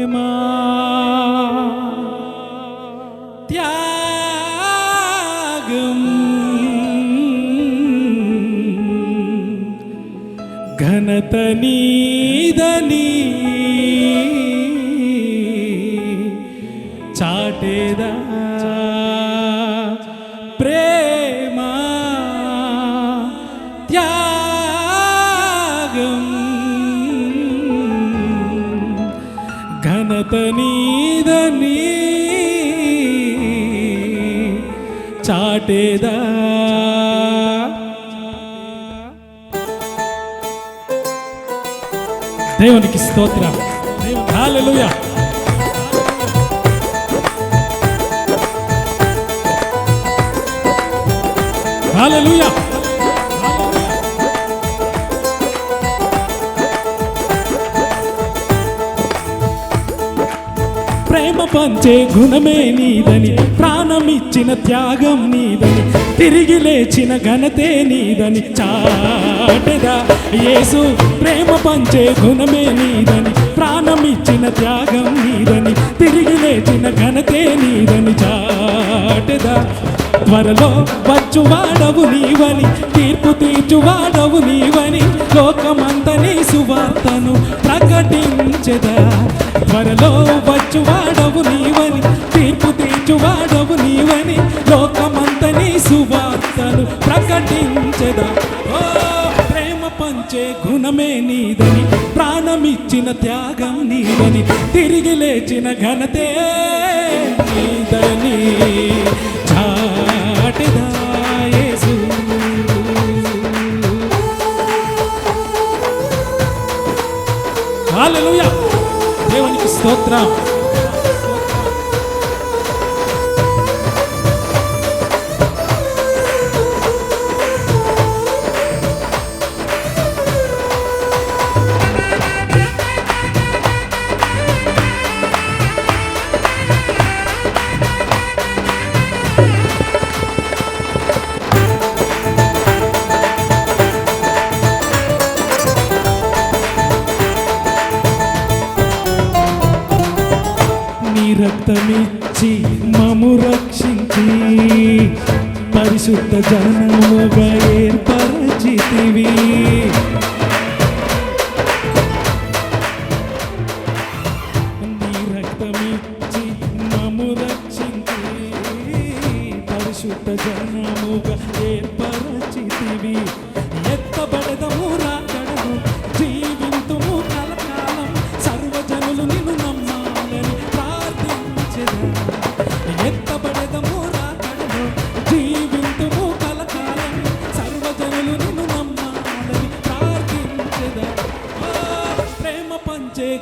ప్రేమ. త్యాగం. ఘనత నీదని చాటేదా? ఘనత నీదని చాటేదా? దేవునికి స్తోత్రం. హల్లెలూయా. హల్లెలూయా. ప్రేమ పంచే గుణమే నీదని ప్రాణమిచ్చిన త్యాగం నీదని తిరిగి లేచిన ఘనతే నీదని చాటెదా. యేసు ప్రేమ పంచే గుణమే నీదని ప్రాణమిచ్చిన త్యాగం నీదని తిరిగి లేచిన ఘనతే నీదని చాటెదా. త్వరలో వచ్చువాడవు నీవని తీర్పు తీర్చువాడవు నీవని లోకమంతని సువార్తను ప్రకటించదా. త్వరలో వచ్చువాడవు నీవని తీర్పు తీర్చువాడవు నీవని లోకమంత నీ సువార్తను ప్రకటించదా? ఓ ప్రేమ పంచే గుణమే నీదని ప్రాణమిచ్చిన త్యాగం నీదని తిరిగి లేచిన ఘనతే నీదని చాటెదా యేసు. హల్లెలూయా దేవునికి స్తోత్రం రక్తమిచ్చి మము రక్షించి పరిశుద్ధ జనముగా ఏర్పరచితివి. నీ రక్తమిచ్చి మము రక్షించి పరిశుద్ధ జనముగా ఏర్పరచితివి. ఎత్తబడ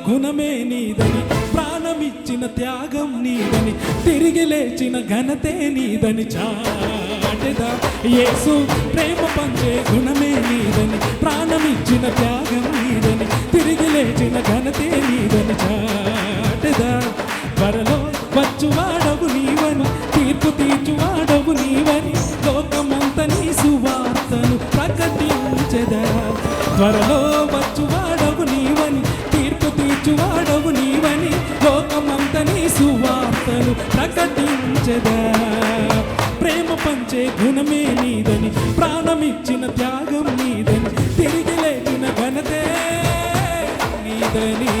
గుణమే నీదని ప్రాణమిచ్చిన త్యాగం నీదని తిరిగి లేచిన ఘనతే నీదని చాటెదా. యేసు ప్రేమ పంచే గుణమే నీదని ప్రాణమిచ్చిన త్యాగం నీదని తిరిగి లేచిన ఘనతే నీదని చా తీర్పు నీవని లోకమంత నీ సువార్తను ప్రేమ పంచే గుణమే నీదని ప్రాణమిచ్చిన త్యాగం నీదని తిరిగి లేచిన ఘనతే నీదని.